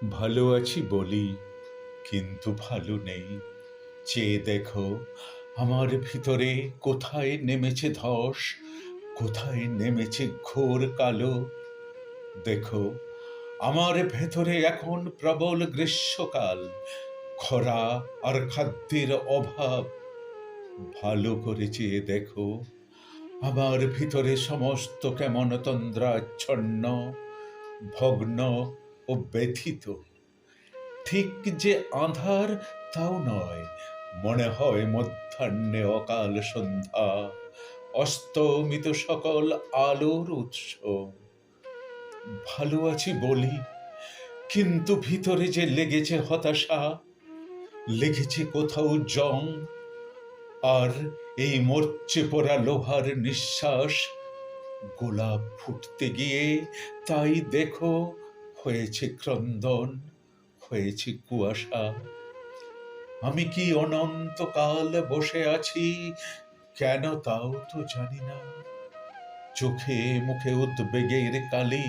ভালো আছি বলি, কিন্তু ভালো নেই। চেয়ে দেখো, আমার ভিতরে কোথায় নেমেছে ধস, কোথায় নেমেছে ঘোর কালো। দেখো, আমার ভেতরে এখন প্রবল গ্রীষ্মকাল, খরা আর খাদ্যের অভাব। ভালো করে চেয়ে দেখো, আমার ভিতরে সমস্ত কেমন তন্দ্রাচ্ছন্ন, ভগ্ন ও ব্যথিত। ঠিক যে আধার তাও নয়, মনে হয় মধ্যাহ্নে অকাল সন্ধ্যা, অস্তমিত সকল আলোর উৎস। ভালো আছি বলি, কিন্তু ভিতরে যে লেগেছে হতাশা, লেগেছে কোথাও জং, আর এই মরচে পড়া লোহার নিঃশ্বাস, গোলাপ ফুটতে গিয়ে তাই দেখো হয়েছে ক্রন্দন, হয়েছে কুয়াশা। আমি কি অনন্তকাল বসে আছি? কেন তাও তো জানি না। চোখে মুখে উদ্বেগের কালি,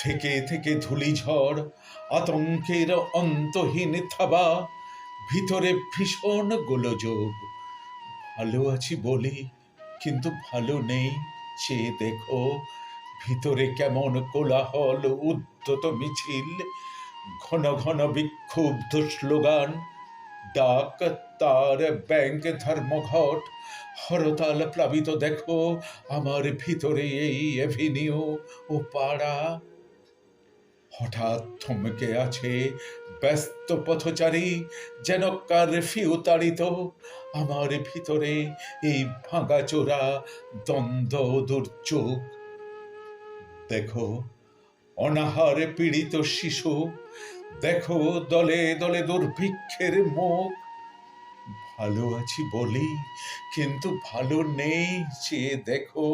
থেকে থেকে ধুলি ঝড়, আতঙ্কের অন্তহীন থাবা, ভিতরে ভীষণ গোলযোগ। ভালো আছি বলি, কিন্তু ভালো নেই, চেয়ে দেখো ভিতরে কেমন কোলাহল উদ্যত মিছিল, ঘন ঘন বিক্ষুব্ধ স্লোগান, ডাক, তার, ব্যাংক, ধর্মঘট, হরতাল প্লাবিত দেখো, আমার ভিতরে এই এভিনিউ ও পাড়া। হঠাৎ থমকে আছে ব্যস্ত পথচারী, যেন কারফিউ তাড়িত, আমার ভিতরে এই ভাঙাচোরা দ্বন্দ্ব দুর্যোগ। দেখো, অনাহারে পীড়িত শিশু। দেখো দলে দলে দুর্ভিক্ষের মুখ। ভালো আছি বলি, কিন্তু ভালো নেই যে দেখো,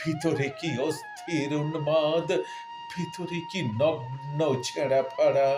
ভিতরে কি অস্থির উন্মাদ, ভিতরে কি নগ্ন ছেঁড়া ফাড়া